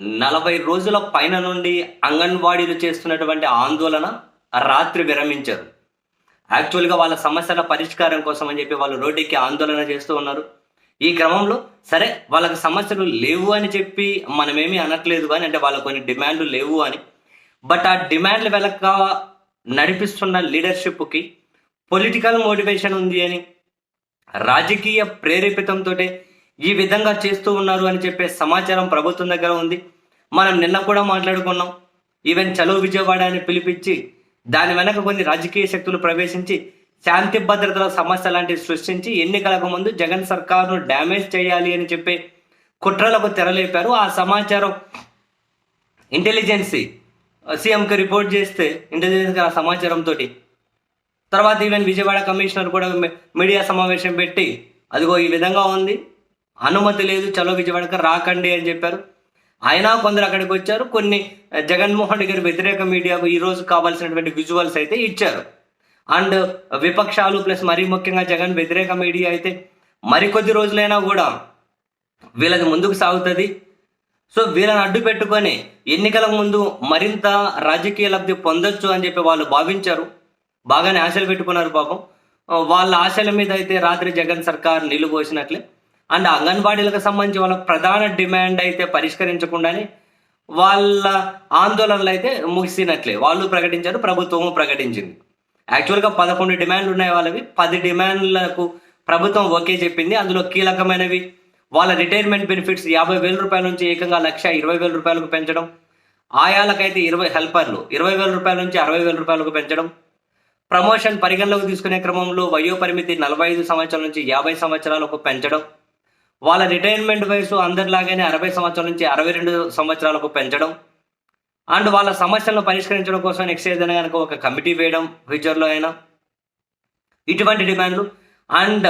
నలభై రోజుల పైన నుండి అంగన్వాడీలు చేస్తున్నటువంటి ఆందోళన రాత్రి విరమించారు యాక్చువల్గా వాళ్ళ సమస్యల పరిష్కారం కోసం అని చెప్పి వాళ్ళు రోడ్డుకి ఆందోళన చేస్తూ ఉన్నారు. ఈ క్రమంలో సరే వాళ్ళకి సమస్యలు లేవు అని చెప్పి మనమేమీ అనట్లేదు కానీ అంటే వాళ్ళ కొన్ని డిమాండ్లు లేవు అని. బట్ ఆ డిమాండ్లు వెనక నడిపిస్తున్న లీడర్షిప్కి పొలిటికల్ మోటివేషన్ ఉంది అని రాజకీయ ప్రేరేపితంతో ఈ విధంగా చేస్తూ ఉన్నారు అని చెప్పే సమాచారం ప్రభుత్వం దగ్గర ఉంది. మనం నిన్న కూడా మాట్లాడుకున్నాం. ఈవెన్ చలో విజయవాడ అని పిలిపించి దాని వెనక కొన్ని రాజకీయ శక్తులు ప్రవేశించి శాంతి భద్రతల సమస్య లాంటివి సృష్టించి ఎన్నికలకు ముందు జగన్ సర్కార్ను డ్యామేజ్ చేయాలి అని చెప్పి కుట్రలకు తెరలేపారు. ఆ సమాచారం ఇంటెలిజెన్సీ సీఎంకి రిపోర్ట్ చేస్తే ఇంటెలిజెన్స్ ఆ సమాచారంతో తర్వాత ఈవెన్ విజయవాడ కమిషనర్ కూడా మీడియా సమావేశం పెట్టి అదిగో ఈ విధంగా ఉంది. అనుమతి లేదు చలో విజయవాడకి రాకండి అని చెప్పారు. అయినా కొందరు అక్కడికి వచ్చారు. కొన్ని జగన్మోహన్ రెడ్డి గారి వ్యతిరేక మీడియాకు ఈ కావాల్సినటువంటి విజువల్స్ అయితే ఇచ్చారు. అండ్ విపక్షాలు ప్లస్ మరీ ముఖ్యంగా జగన్ వ్యతిరేక మీడియా అయితే మరికొద్ది రోజులైనా కూడా వీళ్ళది ముందుకు సాగుతుంది. సో వీళ్ళని అడ్డు పెట్టుకొని ఎన్నికల ముందు మరింత రాజకీయ లబ్ధి పొందొచ్చు అని చెప్పి వాళ్ళు భావించారు. బాగానే ఆశలు పెట్టుకున్నారు పాపం. వాళ్ళ ఆశల మీద అయితే రాత్రి జగన్ సర్కార్ నీళ్ళు పోసినట్లే. అండ్ అంగన్వాడీలకు సంబంధించి వాళ్ళ ప్రధాన డిమాండ్ అయితే పరిష్కరించకుండానే వాళ్ళ ఆందోళనలు అయితే ముగిసినట్లే. వాళ్ళు ప్రకటించారు ప్రభుత్వము ప్రకటించింది. యాక్చువల్గా పదకొండు డిమాండ్లు ఉన్నాయి వాళ్ళవి. పది డిమాండ్లకు ప్రభుత్వం ఓకే చెప్పింది. అందులో కీలకమైనవి వాళ్ళ రిటైర్మెంట్ బెనిఫిట్స్ యాభై వేల రూపాయల నుంచి ఏకంగా లక్ష ఇరవై వేల రూపాయలకు పెంచడం ఆయాలకైతే ఇరవై హెల్పర్లు ఇరవై వేల రూపాయల నుంచి అరవై వేల రూపాయలకు పెంచడం ప్రమోషన్ పరిగణలోకి తీసుకునే క్రమంలో వయో పరిమితి నలభై ఐదు సంవత్సరాల నుంచి యాభై సంవత్సరాలకు పెంచడం వాళ్ళ రిటైర్మెంట్ వయసు అందరిలాగానే అరవై సంవత్సరాల నుంచి అరవై రెండు సంవత్సరాలకు పెంచడం. అండ్ వాళ్ళ సమస్యలను పరిష్కరించడం కోసం నెక్స్ట్ ఏదైనా కనుక ఒక కమిటీ వేయడం ఫ్యూచర్లో అయినా. ఇటువంటి డిమాండ్లు. అండ్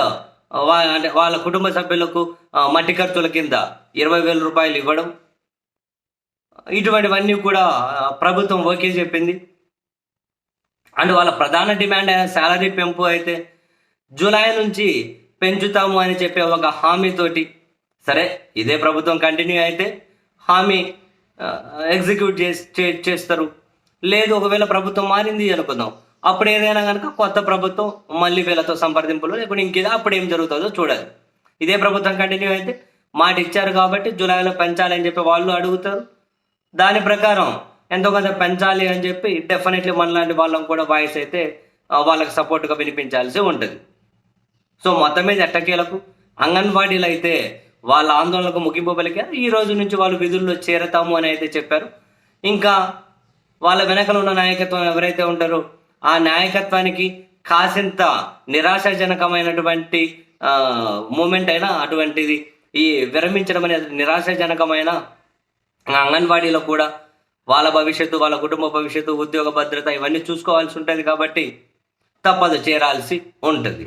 వా- అంటే వాళ్ళ కుటుంబ సభ్యులకు మట్టి ఖర్చుల కింద ఇరవై వేల రూపాయలు ఇవ్వడం. ఇటువంటివన్నీ కూడా ప్రభుత్వం ఓకే చెప్పింది. అండ్ వాళ్ళ ప్రధాన డిమాండ్ అయిన శాలరీ పెంపు అయితే జూలై నుంచి పెంచుతాము అని చెప్పే ఒక హామీతోటి సరే ఇదే ప్రభుత్వం కంటిన్యూ అయితే హామీ ఎగ్జిక్యూట్ చేసి చే- చేస్తారు. లేదు ఒకవేళ ప్రభుత్వం మారింది అనుకుందాం. అప్పుడు ఏదైనా కనుక కొత్త ప్రభుత్వం మళ్ళీ వీళ్ళతో సంప్రదింపులు లేకుంటే ఇంకేదో అప్పుడు ఏం జరుగుతుందో చూడాలి. ఇదే ప్రభుత్వం కంటిన్యూ అయితే మాట ఇచ్చారు కాబట్టి జూలైలో పెంచాలి అని చెప్పి వాళ్ళు అడుగుతారు. దాని ప్రకారం ఎంతో కొంత పెంచాలి అని చెప్పి డెఫినెట్లీ మనలాంటి వాళ్ళం కూడా వాయిస్ అయితే వాళ్ళకి సపోర్ట్గా వినిపించాల్సి ఉంటుంది. సో మొత్తం మీద ఎట్టకేలకు అంగన్వాడీలు అయితే వాళ్ళ ఆందోళనకు ముగింపు పలికారు. ఈ రోజు నుంచి వాళ్ళు విధుల్లో చేరతాము అని అయితే చెప్పారు. ఇంకా వాళ్ళ వెనకలు ఉన్న నాయకత్వం ఎవరైతే ఉంటారో ఆ నాయకత్వానికి కాసింత నిరాశాజనకమైనటువంటి మూమెంట్ అయినా అటువంటిది ఈ విరమించడం అనేది నిరాశాజనకమైన అంగన్వాడీలో కూడా వాళ్ళ భవిష్యత్తు వాళ్ళ కుటుంబ భవిష్యత్తు ఉద్యోగ భద్రత ఇవన్నీ చూసుకోవాల్సి ఉంటుంది కాబట్టి తప్పదు చేరాల్సి ఉంటుంది.